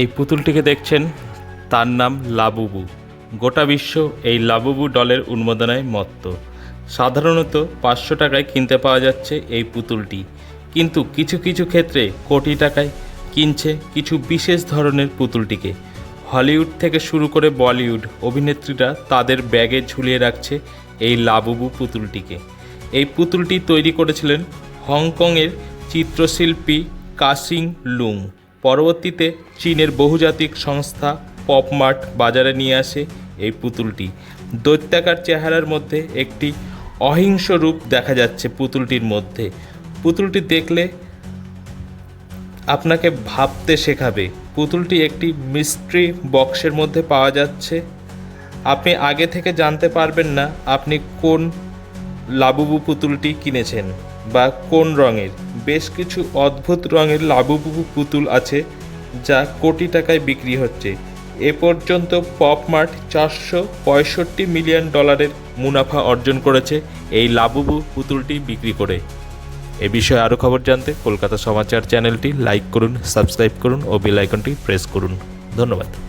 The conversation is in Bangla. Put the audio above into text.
এই পুতুলটিকে দেখছেন তার নাম লাবুবু। গোটা বিশ্ব এই লাবুবু ডলের উন্মোদনায় মত্ত। সাধারণত পাঁচশো টাকায় কিনতে পাওয়া যাচ্ছে এই পুতুলটি। কিন্তু কিছু কিছু ক্ষেত্রে কোটি টাকায় কিনছে কিছু বিশেষ ধরনের পুতুলটিকে। হলিউড থেকে শুরু করে বলিউড অভিনেত্রীরা তাদের ব্যাগে ঝুলিয়ে রাখছে এই লাবুবু পুতুলটিকে। এই পুতুলটি তৈরি করেছিলেন হংকংয়ের চিত্রশিল্পী কাসিং লুং। পরবর্তীতে চীনের বহুজাতিক সংস্থা পপমার্ট বাজারে নিয়ে আসে এই পুতুলটি। দৈত্যাকার চেহারার মধ্যে একটি অহিংস রূপ দেখা যাচ্ছে পুতুলটির মধ্যে। পুতুলটি দেখলে আপনাকে ভাবতে শেখাবে। পুতুলটি একটি মিস্ট্রি বক্সের মধ্যে পাওয়া যাচ্ছে। আপনি আগে থেকে জানতে পারবেন না আপনি কোন লাবুবু পুতুলটি কিনেছেন বা কোন রঙের? বেশ কিছু অদ্ভুত রঙের লাবুবু পুতুল আছে যা কোটি টাকায় বিক্রি হচ্ছে। এ পর্যন্ত পপমার্ট চারশো পঁয়ষট্টি মিলিয়ন ডলারের মুনাফা অর্জন করেছে এই লাবুবু পুতুলটি বিক্রি করে। এ বিষয়ে আরও খবর জানতে কলকাতা সমাচার চ্যানেলটি লাইক করুন, সাবস্ক্রাইব করুন ও বেল আইকনটি প্রেস করুন। ধন্যবাদ।